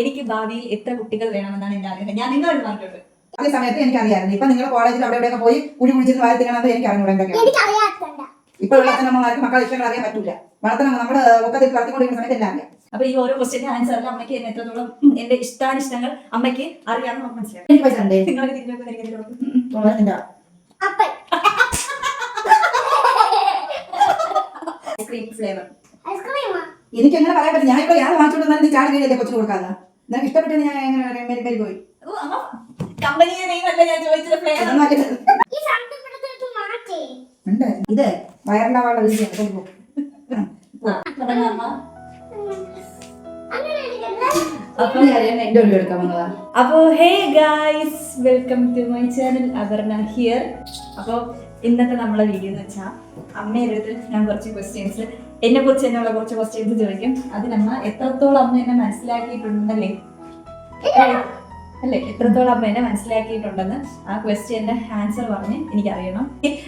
എനിക്ക് ഭാവിയിൽ എത്ര കുട്ടികൾ വേണമെന്നാണ് എന്റെ ആഗ്രഹം. ഞാൻ നിങ്ങളോട് പറഞ്ഞിട്ടുണ്ട്. അതേ സമയത്ത് എനിക്ക് അറിയാമായിരുന്നു ഇപ്പൊ നിങ്ങൾ കോളേജിൽ അവിടെ എവിടെയൊക്കെ പോയി കുഴി കുഴിച്ചിട്ട് തിന്നണമെന്ന് എനിക്ക് അറിഞ്ഞൂടെ എന്തൊക്കെയാണ് ഇപ്പൊ ഉള്ള അച്ഛനമ്മമാർക്ക് മക്കളെ ഇഷ്ടങ്ങൾ അറിയാൻ പറ്റൂല. വളർത്തണം നമ്മുടെ ഒക്കത്തിൽ വളർത്തിക്കൊണ്ടിരിക്കുന്ന സമയത്ത് എല്ലാം അറിയാം. അപ്പൊ ഈ ഓരോ ക്വസ്റ്റ്യന്റെ ആൻസറിൽ അമ്മയ്ക്ക് എന്നെ എത്രത്തോളം എന്റെ ഇഷ്ടാനിഷ്ടങ്ങൾ അമ്മയ്ക്ക് അറിയാമെന്ന് നമുക്ക് മനസ്സിലാക്കാം. എനിക്ക് പൈസ ഉണ്ടേ നിങ്ങളൊക്കെ ഐസ്ക്രീം ഫ്ലേവർ എനിക്ക് എങ്ങനെ പറയാൻ പറ്റും ഞാൻ ഇപ്പൊ ഞാൻ വാങ്ങിച്ചോണ്ട് നീ ചാടി കഴിയല്ലേ കൊച്ചിന് കൊടുക്കാതെ? നിനക്ക് ഇഷ്ടപ്പെട്ടത് ഞാൻ എങ്ങനെ പറയാം? മെരി മെരി പോയി. ഓ അമ്മ കമ്പനിയെ നെയ്മല്ല ഞാൻ ചോദിച്ചത് ഫ്ലേവർ ഉണ്ട്. ഇത് വയറുണ്ടാവാനുള്ള വീതിയാണ് കൊണ്ടുപോ അപ്പോ hey guys welcome to my channel Aparna here അപ്പോൾ ഇന്നത്തെ നമ്മളെ വീഡിയോ എന്ന് വെച്ചാൽ അമ്മയുടെ അടുത്ത് ഞാൻ കുറച്ച് ക്വസ്റ്റ്യൻസ് എന്നെ കുറിച്ച് എന്നുള്ള കുറച്ച് ക്വസ്റ്റ്യൻസ് ചോദിക്കും. അതിനമ്മ എത്രത്തോളം അമ്മ എന്നെ മനസ്സിലാക്കിയിട്ടുണ്ടെന്നല്ലേ? അല്ലെ? എത്രത്തോളം അമ്മ എന്നെ മനസ്സിലാക്കിയിട്ടുണ്ടെന്ന് ആ ക്വസ്റ്റ്യന്റെ ആൻസർ പറഞ്ഞ് എനിക്കറിയണം.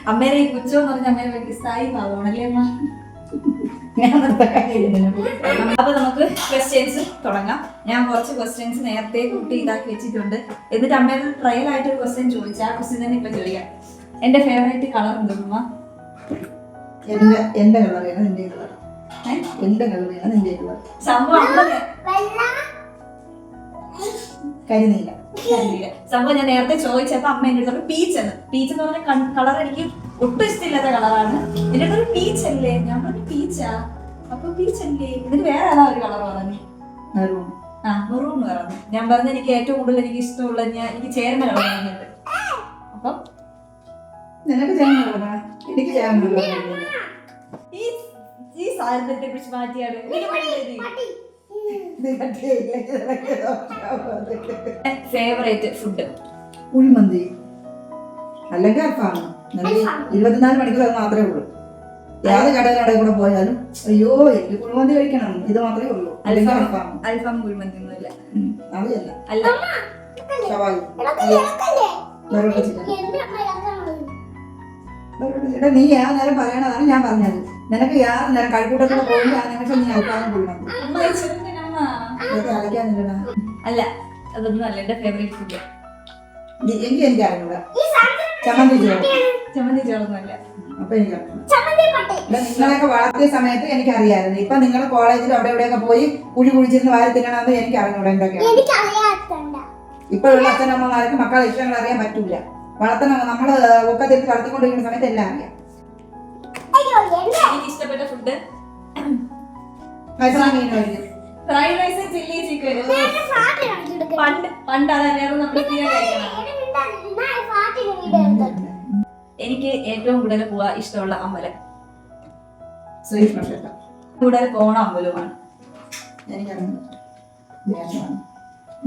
അമ്മേരെ ഈ കുച്ചോ എന്ന് പറഞ്ഞ അമ്മേനെ സായി പാവണല്ലേ അമ്മ? അപ്പൊ നമുക്ക് ക്വസ്റ്റ്യൻസ് തുടങ്ങാം. ഞാൻ കുറച്ച് ക്വസ്റ്റ്യൻസ് നേരത്തെ കൂട്ടി ഇതാക്കി വെച്ചിട്ടുണ്ട്. എന്നിട്ട് അമ്മയുടെ ട്രയൽ ആയിട്ട് ഒരു ക്വസ്റ്റ്യൻ ചോദിച്ചാൽ ആ ക്വസ്റ്റ്യൻ തന്നെ ഇപ്പൊ ചോദിക്കാം. എന്റെ ഫേവറേറ്റ് കളർ എന്തുമ്മ എന്റെ എന്റെ നിന്റെ കളർ. ഏ? എന്റെ കളറിയാണ് നിന്റെ കളർ. സംഭവം അമ്മ നേ- വെള്ള കരിനീല. സംഭവം ഞാൻ നേരത്തെ ചോദിച്ചപ്പോ അമ്മ എന്റെ അടുത്ത് പീച്ച് എന്ന്. പീച്ച് എന്ന് പറഞ്ഞ കളർ എനിക്ക് ഒട്ടും ഇഷ്ടമില്ലാത്ത കളറാണ് എന്റെ അടുത്ത് പീച്ച് അല്ലേ? ഞാൻ പറഞ്ഞു പീച്ചാ അപ്പൊ പീച്ച് അല്ലേ? ഇതിന് വേറെ ഏതാ ഒരു കളർ പറഞ്ഞു? മെറൂൺ ആ മെറൂൺ പറഞ്ഞു. ഞാൻ പറഞ്ഞ എനിക്ക് ഏറ്റവും കൂടുതൽ എനിക്ക് ഇഷ്ടമുള്ള ഞാൻ എനിക്ക് ചേർന്ന കളർ പറഞ്ഞിട്ട് അപ്പം നിനക്ക് ചേർന്ന കളറാ? എനിക്ക് ചെയ്യാൻ ഈ ഈ സാധനത്തെ കുറിച്ച് മാറ്റിയാണ്. Favourite food kuzhimanthi. അല്ലെങ്കിൽ അൽഫാം. ഇരുപത്തിനാല് മണിക്കൂർ അത് മാത്രമേ ഉള്ളൂ. ഏത് കടയിലവിടെ കൂടെ പോയാലും അയ്യോ എനിക്ക് കുഴിമന്തി കഴിക്കണം. ഇത് മാത്രമേ ഉള്ളൂ. അല്ലെങ്കിൽ അൽഫാം അൽഫാം. കുഴിമന്തി ഒന്നുമില്ല അതല്ല അല്ല. ഷവായി പൊറോട്ട ചിക്കൻ ചിക്കൻ നീ ആ നേരം പറയണതാണ് ഞാൻ പറഞ്ഞത്. നിനക്ക് യാ നേരം കഴിക്കൂട്ടത്തിൽ പോയി ആ നിമിഷം നീ അഭിപ്രായം അല്ല അതൊന്നും അല്ല എന്റെ ഫേവറേറ്റ് ഫുഡ് എനിക്ക് എനിക്ക് അറിഞ്ഞൂടാ. സാധനം ചമ്മന്തി ചോറ്. ചമ്മന്തി ചോറൊന്നുമല്ല. അപ്പൊ എനിക്ക് ഇവിടെ നിങ്ങളെയൊക്കെ വളർത്തിയ സമയത്ത് എനിക്ക് അറിയാമായിരുന്നു ഇപ്പൊ നിങ്ങൾ കോളേജിൽ അവിടെ എവിടെയൊക്കെ പോയി കുഴി കുഴിച്ചിരുന്ന് വാരി തിന്നണമെന്ന് എനിക്ക് അറിഞ്ഞൂടാ എന്തൊക്കെയാണ്. ഇപ്പൊ ഇപ്പോഴുള്ള അച്ഛനമ്മമാർക്ക് മക്കളെ ഇഷ്ടങ്ങൾ അറിയാൻ പറ്റൂല. വളർത്തണം. നമ്മൾ ഒക്കത്തിൽ വളർത്തിക്കൊണ്ടിരിക്കുന്ന സമയത്ത് എല്ലാം അറിയാം. ഇഷ്ടപ്പെട്ട food fried rice chilli chicken പണ്ട് പണ്ട് അതല്ലായിരുന്നു നമ്മൾ എനിക്ക് ഏറ്റവും കൂടുതൽ പോവാ ഇഷ്ടമുള്ള അമ്പലം. കൂടുതൽ പോണ അമ്പലമാണ്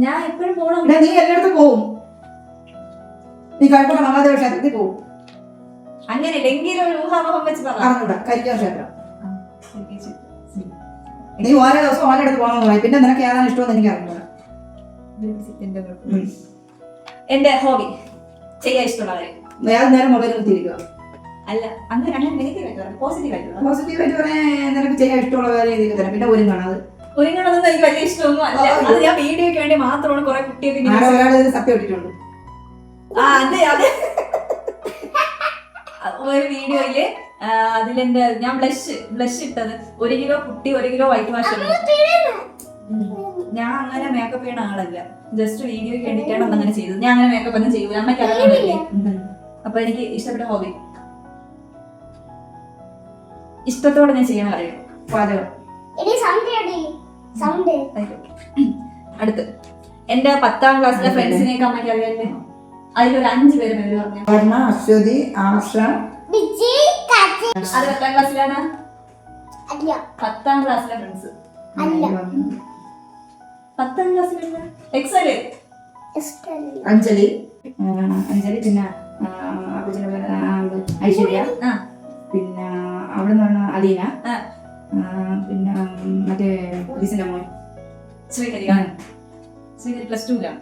ഞാൻ എപ്പോഴും പോണ നീ എല്ലായിടത്തും പോവും. നീ കഴിക്കുന്ന മഹാദേവ ക്ഷേത്രത്തിൽ പോവും. അങ്ങനെ അറിഞ്ഞൂടാ കരിക്കാൻ ക്ഷേത്രം നീ ഓരോ ദിവസം ഓരോ അടുത്ത് പോകണമെന്ന് പറയും പിന്നെ നിനക്ക് ഏതാണ് ഇഷ്ടമെന്ന് എനിക്ക് അറിഞ്ഞൂടാ. എന്റെ ഹോബി ചെയ്യാൻ ഇഷ്ടമുള്ള കാര്യം ഏത് നേരം മൊബൈൽ നിർത്തിയിരിക്കുക അല്ല അങ്ങനെ അങ്ങനെ നെഗറ്റീവ് ആയിട്ട് പോസിറ്റീവ് ആയിട്ട് പോസിറ്റീവായിട്ട് പറയാൻ നിനക്ക് ചെയ്യാൻ ഇഷ്ടമുള്ള കാര്യം ഇതിൽ തരാം. പിന്നെ ഒരു കാണാതെ ഒരുങ്ങണമെന്ന് എനിക്ക് വലിയ ഇഷ്ടമൊന്നും അല്ല. അത് ഞാൻ വീഡിയോയ്ക്ക് വേണ്ടി മാത്രമാണ് കുറെ കുട്ടിയൊക്കെ സത്യം ഇട്ടിട്ടുണ്ട്. ആ അതെ അതെ. ഒരു വീഡിയോയിൽ അതിലെന്റെ ഞാൻ ബ്ലഷ് ബ്ലഷ് ഇട്ടത്. ഒരു കിലോ കുട്ടി ഒരു കിലോ വൈറ്റ് വാഷ് ഞാൻ അങ്ങനെ മേക്കപ്പ് ചെയ്യണ ആളല്ല. ജസ്റ്റ് വീഡിയോയ്ക്ക് വേണ്ടിയിട്ടാണ് അങ്ങനെ ചെയ്തത്. ഞാൻ അങ്ങനെ മേക്കപ്പ് ഒന്നും ചെയ്യൂല. അമ്മ അറിയാമല്ലേ അപ്പൊ എനിക്ക് ഇഷ്ടപ്പെട്ട ഹോബി ഇഷ്ടത്തോടെ ഞാൻ ചെയ്യണ കാര്യം. പാചകം. അടുത്ത്. എന്റെ പത്താം ക്ലാസ്സിലെ ഫ്രണ്ട്സിനെയൊക്കെ അമ്മയ്ക്ക് അറിയാല്ലേ? അതിലൊരു അഞ്ച് പേര് പേര് പറഞ്ഞു. വർണ അശ്വതി കാച്ചി അത് പത്താം ക്ലാസ്സിലാണ്? പത്താം ക്ലാസ്സിലെ ഫ്രണ്ട്സ്. അല്ല. പത്താം ക്ലാസ്സിലുള്ള എക്സൽ. അഞ്ജലി. അഞ്ജലി പിന്നെ ഐശ്വര്യ. പിന്നെ അവിടെ നിന്ന് അലീന. പിന്നെ മറ്റേ ആ ശ്രീഹരി പ്ലസ് ടുവിലാണ്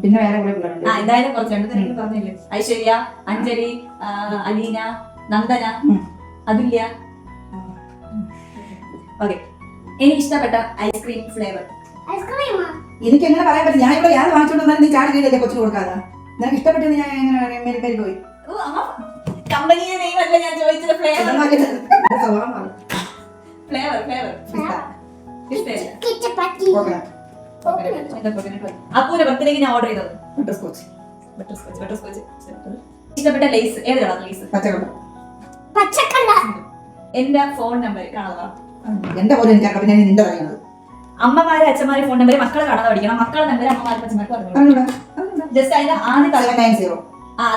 പിന്നെ വേറെ എന്തായാലും കുറച്ച് രണ്ടു പറഞ്ഞില്ലേ? ഐശ്വര്യ അഞ്ജലി അലീന നന്ദന. അതുല്യ. ഓക്കെ. എനിക്ക് ഇഷ്ടപ്പെട്ട ഐസ്ക്രീം ഫ്ലേവർ എനിക്ക് എങ്ങനെ പറയാൻ പറ്റും? ഞാൻ ഇവിടെ ഞാൻ വാങ്ങിച്ചോണ്ട് വന്നാൽ നീ ചാടി കഴിഞ്ഞാൽ കൊച്ചിന് കൊടുക്കാതെ? നിനക്ക് ഇഷ്ടപ്പെട്ടത് ഞാൻ എങ്ങനെ? മേരി മേരി പോയി. അല്ല ഞാൻ ചോദിച്ചത് ഫ്ലേവർ ഫ്ലേവർ ഫ്ലേവർ ഇഷ്ടമില്ല? കിച്ചപ്പറ്റി അപ്പൂന്റെ ബർത്ത്ഡേക്ക് ഞാൻ ഓർഡർ ചെയ്തത്. Butter scotch butter scotch butter scotch ഇഷ്ടപ്പെട്ട ലേസ് ഏത് കളർ ലേസ് പച്ചക്കള്ള. എന്റെ ഫോൺ നമ്പർ കാണുക എന്റെ പോലെ എനിക്കറിയാം ഞാൻ നിന്റെ അമ്മമാരെ അച്ഛന്മാരെ ഫോൺ നമ്പർ മക്കളെ കാണാതെ പഠിക്കണം. മക്കളെ നമ്പർ അമ്മമാർക്ക് അച്ഛന്മാർക്ക് പറഞ്ഞു ജസ്റ്റ് അതിന്റെ ആദ്യ തല സെവൻ നയൻ സീറോ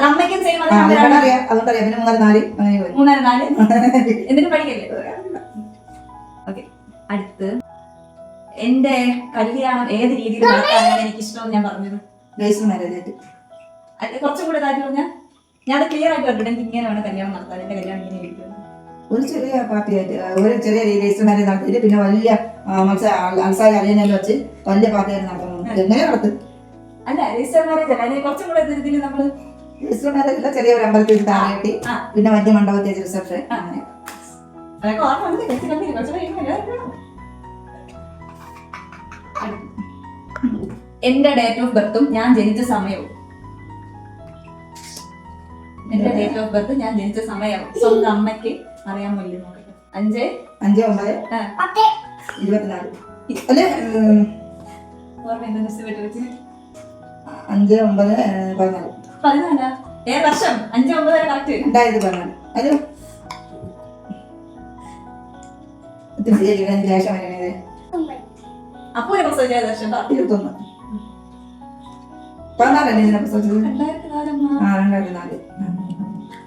അമ്മയ്ക്കും സെയിം മൂന്നാൽ നാല് എന്തിനും പഠിക്കല്ലേ? ഓക്കെ അടുത്ത്. എന്റെ കല്യാണം ഏത് രീതിയിൽ നടത്താനാണ് എനിക്ക് ഇഷ്ടം ഞാൻ പറഞ്ഞത്? രജിസ്റ്റർ മാരേജ് ആയിട്ട് അത് കുറച്ചും കൂടെ ഇതായിട്ട് പറഞ്ഞാൽ ഞാൻ അത് ക്ലിയർ ആയിട്ട് പറഞ്ഞിട്ട് എനിക്ക് ഇങ്ങനെ വേണം കല്യാണം നടത്താൻ എന്റെ കല്യാണം ഇങ്ങനെ ഒരു ചെറിയ പാർട്ടി ആയിട്ട് ഒരു ചെറിയ രീതിയിൽ മാരേജ് നടത്തിയിട്ട് പിന്നെ വലിയ അൻസാരി അലിയനെല്ലാം വെച്ച് വലിയ പാർട്ടി നടത്തണം എങ്ങനെ നടത്തും? അല്ല രജിസ്റ്റർ മാരേജ് അല്ല? അതിനെ കുറച്ചും കൂടെ ഇതിൽ നമ്മൾ രജിസ്റ്റർ മാരേജ് അല്ല ചെറിയ ഒരു അമ്പലത്തിൽ താഴെട്ടി പിന്നെ വലിയ മണ്ഡപത്തിൽ റിസപ്ഷൻ അങ്ങനെ അതൊക്കെ ഓർമ്മ എന്റെ ഡേറ്റ് ഓഫ് ബർത്തും ഞാൻ ജനിച്ച സമയവും. എന്റെ ഡേറ്റ് ഓഫ് ബർത്ത് ഞാൻ ജനിച്ച സമയം സ്വന്തം അമ്മയ്ക്ക് അറിയാൻ വേണ്ടി നോക്കട്ടെ അഞ്ച്. അഞ്ച് ഒമ്പത് ഇരുപത്തിനാല്. അല്ലെ? അഞ്ച് ഒമ്പത് പതിനാല്. പതിനാലാ? ഏ വർഷം. അഞ്ച് ഒമ്പത് കറക്റ്റ് രണ്ടായിരത്തി പതിനാല്. അത് ശേഷം ശരിയാണ് വരണത് അപ്പൂനെ പ്രസവിച്ച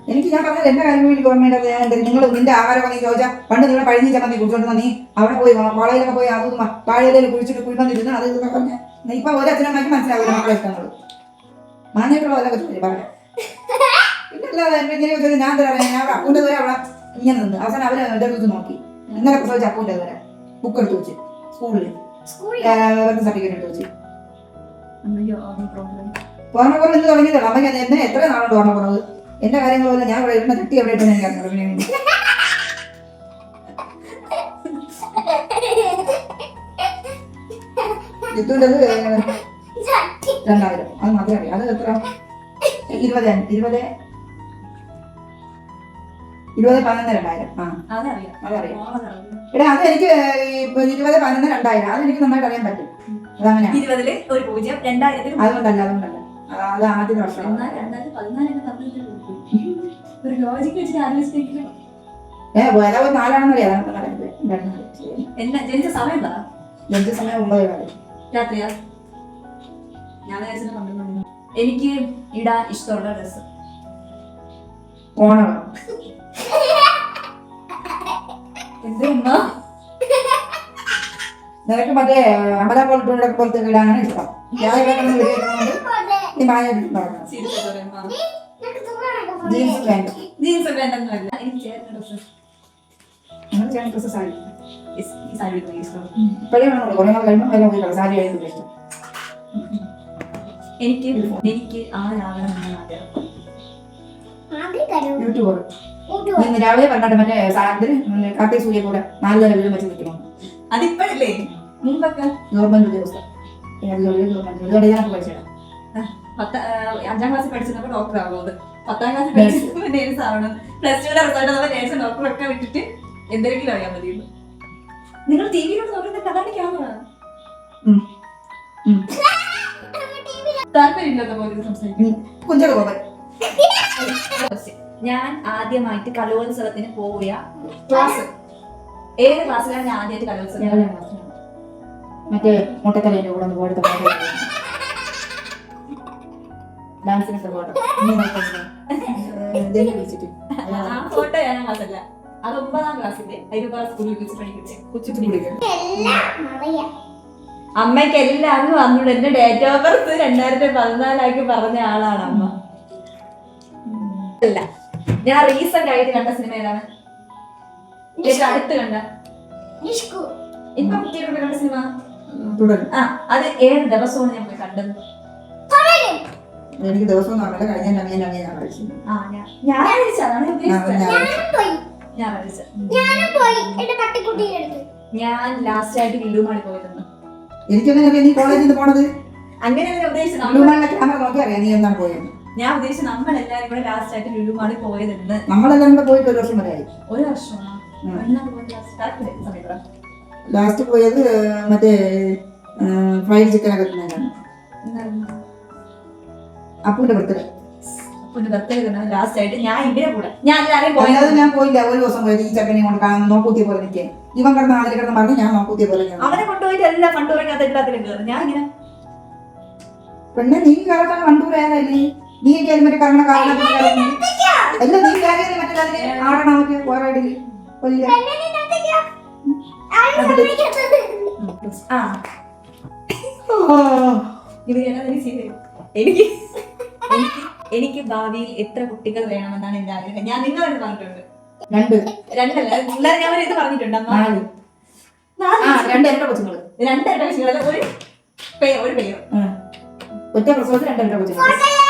എനിക്ക് ഞാൻ പറഞ്ഞത് എന്റെ കാര്യം എനിക്ക് എന്താ നിങ്ങൾ നിന്റെ ആഹാരം നീ ചോദിച്ചാൽ പണ്ട് നിങ്ങൾ പഴിഞ്ഞ ചമ്മന്തി കുടിച്ചോണ്ട് നീ അവിടെ പോയി വളയിലൊക്കെ പോയി അതും വാഴയിലയിൽ കുഴിച്ചിട്ട് കുഴിക്കൊണ്ടിരുന്നു അത് ഇതൊക്കെ പറഞ്ഞ. ഇപ്പൊ ഒരു അച്ഛനമ്മയ്ക്ക് മനസ്സിലാവില്ല മക്കളെ ഇഷ്ടങ്ങൾ മാന്യക്കുള്ള അതൊക്കെ ചോദിച്ചു പറയാം ഞാൻ തരാം ഞാൻ അവിടെ അപ്പൂന്റെ ദൂരെ അവിടെ ഇങ്ങനെ നിന്ന്. അവസാനം അവരെ നോക്കി. ഇന്നലെ പ്രസവിച്ച അപ്പൂന്റെ ദൂരെ. ബുക്ക് എടുത്ത് വെച്ച്. സ്കൂളിൽ സർട്ടിഫിക്കറ്റ് എടുത്ത് വെച്ച്. ഓർമ്മ ഓർമ്മക്കുറവ് ഇന്ന് തുടങ്ങിയതല്ല? അമ്മയ്ക്ക് എന്നെ എത്ര നാളുണ്ട് ഓർമ്മക്കുറവ് എന്റെ പോലെ ഞാൻ ഇവിടെ ഇരുന്ന ചട്ടി എവിടെ ഇട്ടെന്ന് എനിക്ക് ജിത്തുവിന്റെത് രണ്ടായിരം. അത് മാത്രമേ അറിയാം അത് എത്ര? ഇരുപത് ഇരുപത് ഇരുപത് പതിനൊന്ന് രണ്ടായിരം. ആ. അതറിയാം. അതറിയാം. എടാ അത് എനിക്ക് ഇരുപത് പതിനൊന്ന് രണ്ടായിരം. അത് എനിക്ക് നന്നായിട്ട് അറിയാൻ പറ്റും. അതങ്ങനെ ഇരുപതിൽ ഒരു പൂജ്യം രണ്ടായിരത്തിൽ അതുകൊണ്ടല്ല അതുകൊണ്ടല്ല. അത് അത് ആദ്യത്തെ വർഷം ഒരു ലോജിക്ക് ആലോചിച്ചെങ്കിലും ഏ വേറെ ഒരു നാലാണെന്ന് അറിയാം അതാണ് പറയുന്നത് രണ്ടായിരം ശരി. എന്നെ ജനിച്ച സമയം പറ ലഞ്ച് സമയം ഒമ്പത് കാലം. രാത്രിയാ? ഞാൻ എനിക്ക് ഇടാൻ ഇഷ്ടമുള്ള ഡ്രസ്സ്. ഓണം. എന്തുമ്മ നിനക്ക് മറ്റേ അമല പോലത്തെ പോലത്തെ വീടാണ് ഇഷ്ടം. ഞാൻ ജീൻസ് പാന്റ് എനിക്ക് ചേരുന്ന ഡ്രസ്സ്. സാരി സാരി ഇഷ്ടം. ഇപ്പോഴേ വേണമല്ലോ കുറേ നാൾ കഴിയുമ്പോൾ അതിനെ പോയി സാരി ആയിരുന്നു ഇഷ്ടം. എനിക്ക് എനിക്ക് ആരാകണം എന്നാണ് ആഗ്രഹം. യൂട്യൂബർ ഇന്ന് രാവിലെ പറഞ്ഞിട്ട് മറ്റേ സാധനത്തിന് കാർത്തിക് സൂര്യ കൂടെ നാല് നിലവിലും മറ്റു വെച്ച് നിൽക്കണം അതിപ്പോഴല്ലേ? മുമ്പൊക്കെ? ഗവൺമെന്റ് ഉദ്യോഗസ്ഥ അഞ്ചാം ക്ലാസ്സിൽ പഠിച്ചപ്പോ ഡോക്ടർ ആവുന്നത്. പത്താം ക്ലാസ്സിൽ പഠിച്ചപ്പോ നേഴ്സ് ആവണം പ്ലസ് ടു റിസൾട്ട് നേഴ്സും ഡോക്ടറും ഒക്കെ വിട്ടിട്ട് എന്തെങ്കിലും അറിയാൻ മതി നിങ്ങൾ ടി വിയിലോട്ട് നോക്കുന്നുണ്ട് അതാണ് ക്യാമറ പോലെ സംസാരിക്കും. കുഞ്ചോട് പോകാൻ ഞാൻ ആദ്യമായിട്ട് കലോത്സവത്തിന് പോവുക ക്ലാസ്. ഏത് ക്ലാസ്സിലാണ് ഞാൻ ആദ്യമായിട്ട് കലോത്സവം. മറ്റേ മുട്ടക്കലേന്റെ കൂടെ ഒന്ന് പോയിട്ട് ഡാൻസിനൊക്കെ ആ ഫോട്ടോ അത് ഒമ്പതാം ക്ലാസ്സിന്റെ സ്കൂളിൽ അമ്മയ്ക്ക് എല്ലാം അങ്ങ് വന്നു എന്റെ ഡേറ്റ് ഓഫ് ബർത്ത് രണ്ടായിരത്തി പതിനാലാക്കി പറഞ്ഞ ആളാണ് അമ്മ. അല്ല. ഞാൻ റീസെന്റ് ആയിട്ട് കണ്ട സിനിമ ഏതാണ്? അടുത്ത് കണ്ട. നിഷ്കു ഇപ്പം തിയേറ്ററിൽ കണ്ട സിനിമ ആ അത് ഏത് ദിവസമാണ് ഞാൻ പോയി കണ്ടത്? എനിക്ക് ദിവസം നോക്കണ്ട കഴിഞ്ഞ ഞാൻ നവീന കഴിച്ചു ആ ഞാൻ ഞാൻ അതാണ് ഞാൻ അടുത്ത്. ഞാൻ ലാസ്റ്റ് ആയിട്ട് ലുലുമാളി പോയിരുന്നു. എനിക്കെങ്ങനെ നീ കോളേജിൽ നിന്ന് പോണത്? അങ്ങനെ ഞാൻ ക്യാമറ നോക്കി അറിയാം നീ എന്താണ് പോയത് ഞാൻ ഉദ്ദേശിച്ചത് നമ്മളെല്ലാരും കൂടെ ലാസ്റ്റ് ആയിട്ട് ലുലു മാളിൽ പോയതെന്ന് നമ്മളെല്ലാം കൂടെ പോയിട്ട് ഒരു വർഷം വരെ ആയി. ഒരു വർഷമാണോ. ലാസ്റ്റ് പോയത് മറ്റേ ഫ്രൈഡ് ചിക്കനൊക്കെ തിന്നാനാണ് എന്നായിരുന്നു? അപ്പൂന്റെ ബർത്ത്ഡേ ലാസ്റ്റ് ആയിട്ട് ഞാൻ കൂടെ. ഞാൻ എല്ലാവരെയും പോയത്. അല്ലാതെ ഞാൻ പോയില്ല. ഒരു ദിവസം പോയത് ഈ ചക്കനെ കൊണ്ട് കാണാൻ നോക്കൂത്തിയ പോലെ നിൽക്കേ. ഇവൻ കിടന്ന് അതിൽ കിടന്ന് പറഞ്ഞ് ഞാൻ നോക്കൂത്തിയ പോലെ നിൽക്കണം. അവനെ കൊണ്ടുപോയിട്ട് എല്ലാ ഫണ്ടുറക്കകത്ത് എല്ലാത്തിലും കയറും ഞാൻ ഇങ്ങനെ പെണ്ണെ നീ കാലത്താണ് കണ്ടൂർ ഏതല്ലേ നീ കയറി മറ്റേ കറങ്ങണ കാരണം അല്ല നീ കാര്യം മറ്റേ ആടണം മറ്റേ പോരാടി കൊല്ല ആ. ഇത് ഞാനത് എനിക്ക് എനിക്ക് എനിക്ക് എനിക്ക് ഭാവിയിൽ എത്ര കുട്ടികൾ വേണമെന്നാണ് എന്റെ ആഗ്രഹം. ഞാൻ നിങ്ങളോട് പറഞ്ഞിട്ടുണ്ട്. രണ്ട്. രണ്ടല്ല. പിള്ളേർ ഞാൻ ഒരു ഇത് പറഞ്ഞിട്ടുണ്ട്. അമ്മ. രണ്ട് ഇരട്ട കൊച്ചുങ്ങൾ? രണ്ട് ഒരു പേര് ഒരു പേര്. ഉം. ഒറ്റ പ്രസവത്തിൽ രണ്ട് കൊച്ചുങ്ങൾ? കൊച്ചുങ്ങൾ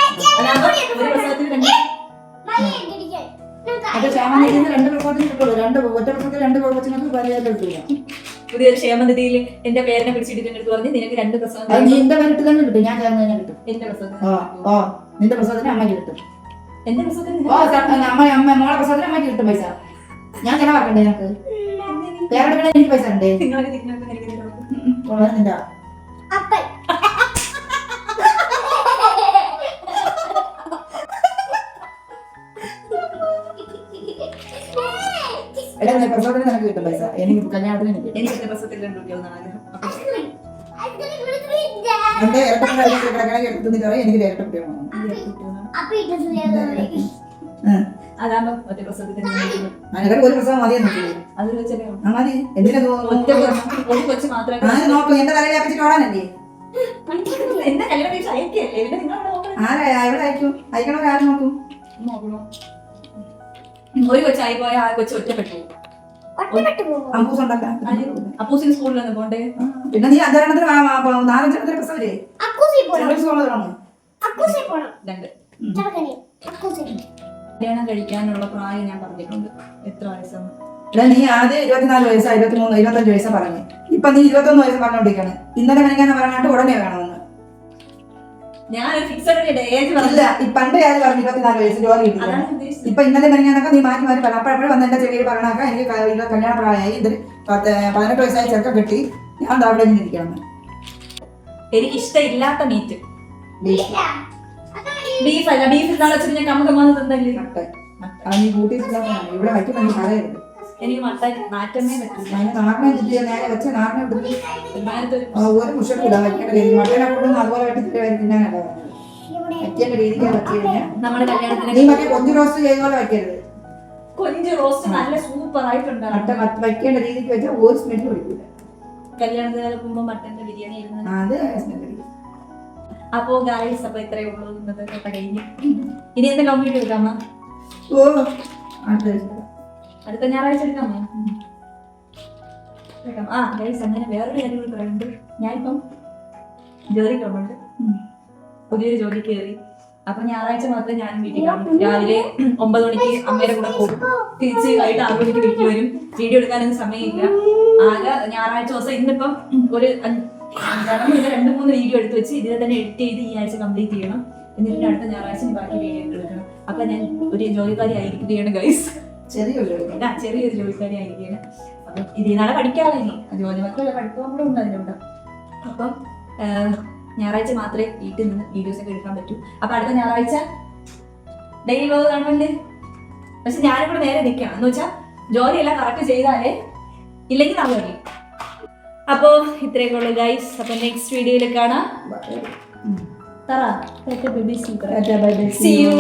അത് ശ്യാമനിധിന്ന് രണ്ട് പ്രസവത്തിന് കിട്ടുള്ളൂ രണ്ട് ഒറ്റ പ്രസവത്തിൽ രണ്ട് കൊച്ചുങ്ങൾക്ക് വലിയായിട്ട് കിട്ടില്ല പുതിയൊരു ക്ഷേമനിധിയിൽ എന്റെ പേരിനെ പിടിച്ചിട്ട് എന്റെ അടുത്ത് പറഞ്ഞ് നിനക്ക് രണ്ട് പ്രസവം അത് നീ എന്റെ പേരിട്ട് തന്നെ കിട്ടും. ഞാൻ ചേർന്ന് തന്നെ കിട്ടും. എന്റെ ആ പ്രസവത്തിന് ആ നിന്റെ പ്രസവത്തിന് അമ്മയ്ക്ക് കിട്ടും. എന്റെ പ്രസവത്തിന് ഓ അമ്മ അമ്മ മോളെ പ്രസവത്തിന് അമ്മയ്ക്ക് കിട്ടും പൈസ. ഞാൻ ചെലവാക്കണ്ടേ ഞങ്ങൾക്ക് പേരെടുക്കണേ എനിക്ക് പൈസ ഉണ്ടേ. നിങ്ങളൊക്കെ? നിന്റെ അപ്പൻ. എടാ നീ പ്രസവത്തിന് നിനക്ക് കിട്ടും പൈസ. എനിക്ക് കല്യാണത്തിന് എനിക്ക് കിട്ടും. എനിക്ക് പ്രസവത്തിൽ രണ്ട് കുട്ടികളെന്നാണ് ആഗ്രഹം. അപ്പൊ എന്റെ ഇരട്ട കിടക്കണ എടുത്തിട്ട് പറയും. എനിക്ക് ഇരട്ട കുട്ടികൾ വേണം. ഈ രണ്ട് കുട്ടികളാണ്. അതാകുമ്പോ ഒറ്റ പ്രസവത്തിൽ തന്നെ രണ്ട് കുട്ടികൾ. ഒരു പ്രസവം മതിയെന്ന് നോക്കില്ലേ അതൊരു ചെറിയ ആ മതി. എന്തിനാ ഒറ്റ പ്രസവം, ഒരു കൊച്ചു മാത്രമേ ആര് നോക്കൂ എന്റെ തലയിൽ അപ്പിച്ചിട്ട് ഓടാനല്ലേ? എന്റെ കല്യാണം കഴിച്ച് അയക്കല്ലേ? പിന്നെ നിങ്ങളവിടെ നോക്കണം ആരാ? എവിടെ അയക്കും? അയക്കണവർ ആര് നോക്കും. നോക്കണോ? ഒരു കൊച്ചായി പോയ ആ കൊച്ചു ഒറ്റപ്പെട്ടു അപ്പൂസിന് സ്കൂളിലൊന്നും പോണ്ടേ? പിന്നെ നീ പ്രസവല്ലേ രണ്ട്. കല്യാണം കഴിക്കാനുള്ള പ്രായം ഞാൻ പറഞ്ഞിട്ടുണ്ട്. എത്ര വയസ്സാണ്? എടാ നീ ആദ്യം ഇരുപത്തിനാല് വയസ്സാ ഇരുപത്തിമൂന്ന് ഇരുപത്തഞ്ച് വയസ്സാ പറഞ്ഞു. ഇപ്പൊ നീ ഇരുപത്തൊന്ന് വയസ്സ് പറഞ്ഞോണ്ടിരിക്കാണ് ഇന്നലെ മെനിക്കാന്ന് പറഞ്ഞിട്ട് ഉടനെ വേണമെന്ന് ഞാൻ ഒരു ഫിക്സഡ് ഏജ് പറഞ്ഞില്ല. പണ്ട് ഞാൻ പറഞ്ഞു ഇരുപത്തിനാല് വയസ്സ് ജോലി ഇപ്പൊ ഇന്നലെ നീ മാറ്റി മാറ്റി പറഞ്ഞു അപ്പോഴപ്പോഴും വന്ന് എന്റെ ചെവിയിൽ എനിക്ക് കല്യാണ പ്രായമായി. പത്ത് പതിനെട്ട് വയസ്സായി ചെറുക്കം കിട്ടി ഞാൻ അവിടെ ഇരിക്കണം എനിക്ക് ഇഷ്ടമില്ലാത്ത മീറ്റ് ബീഫ് ബീഫ് അല്ല ബീഫ് ഇല്ലാതെ വെച്ചിട്ട് ഞാൻ കമ്മ തന്നല്ലേ? ഇവിടെ വയ്ക്കുന്ന എനിക്ക് മട്ടൻ മാറ്റമേ പറ്റില്ല. കിട്ടിയ നേരെ വെച്ച് ഒരു ആ, ഒരു മുഷക്കും ഇടാൻ വയ്ക്കേണ്ട രീതി മട്ടനെ കൊണ്ടൊന്നും അതുപോലെ വെട്ടി തരുവാൻ തിന്നാനല്ല പറഞ്ഞത് വയ്ക്കേണ്ട രീതിക്ക് വെച്ച് കഴിഞ്ഞാൽ നമ്മുടെ നീ കല്യാണത്തിന് മറ്റേ കൊഞ്ച് റോസ്റ്റ് ചെയ്ത പോലെ വയ്ക്കരുത് കൊഞ്ച് റോസ്റ്റ് നല്ല സൂപ്പർ ആയിട്ടുണ്ട് മട്ടൻ വയ്ക്കേണ്ട രീതിക്ക് വെച്ചാൽ ഒരു സ്മെല്ല് പിടിക്കില്ല കല്യാണത്തിന് മട്ടന്റെ ബിരിയാണി ആയിരുന്നു. അത് അപ്പോ ഗായ്സ് അപ്പൊ ഇത്രയേ ഉള്ളൂ ഇന്നത്തെ കഴിഞ്ഞു. ഇനി എന്താ കംപ്ലീറ്റ് എടുക്കാമോ ഓ അടുത്ത. അടുത്ത ഞായറാഴ്ച എടുക്കാമോ എടുക്കാം. ആ ഗൈസ് അങ്ങനെ വേറൊരു കാര്യം കൂടി പറയുന്നുണ്ട് ഞാനിപ്പം ജോലി പോകുന്നുണ്ട്. പുതിയൊരു ജോലി കയറി. അപ്പൊ ഞായറാഴ്ച മാത്രമേ ഞാൻ വീട്ടിൽ കാണും. രാവിലെ ഒമ്പത് മണിക്ക് അമ്മയുടെ കൂടെ പോകും. തിരിച്ച് വൈകിട്ട് ആറു മണിക്ക് വീട്ടിൽ വരും. വീഡിയോ എടുക്കാനൊന്നും സമയമില്ല. ആകെ ഞായറാഴ്ച ദിവസം ഇന്നിപ്പം ഒരു രണ്ട് മൂന്ന് വീഡിയോ എടുത്ത് വെച്ച് ഇതിനെ തന്നെ എഡിറ്റ് ചെയ്ത് ഈ ആഴ്ച കംപ്ലീറ്റ് ചെയ്യണം. എന്നിട്ട് അടുത്ത ഞായറാഴ്ച ബാക്കി വീഡിയോ എടുക്കണം. അപ്പൊ ഞാൻ ഒരു ജോലിക്കാരി ആയിരിക്കുകയാണ് ഗൈസ് ചെറിയൊരു ജോലി. ഇല്ല ചെറിയൊരു ജോലിക്കാരി ആയിരിക്കുകയാണ്. അപ്പം ഇതിൽ പഠിക്കാതെ ഇനി. ജോലി മാത്രമല്ല പഠിത്തം കൂടെ ഉണ്ട് അതിലുണ്ട്. അപ്പം ഞായറാഴ്ച മാത്രമേ വീട്ടിൽ നിന്ന് വീഡിയോസ് ഒക്കെ എടുക്കാൻ പറ്റൂ. അപ്പൊ അടുത്ത ഞായറാഴ്ച ഡെയിലി വ്ലോഗ് കാണുന്നുണ്ട്. പക്ഷെ ഞാനിവിടെ നേരെ നിൽക്കണം എന്ന് വെച്ചാൽ ജോലിയെല്ലാം കറക്റ്റ് ചെയ്താലേ ഇല്ലെങ്കിൽ നമ്മൾ അറിയും അപ്പോൾ ഇത്രയൊക്കെ ഉള്ളു ഗൈസ് അപ്പൊ നെക്സ്റ്റ് വീഡിയോയിൽ കാണാം. തറ. Baby bye see you.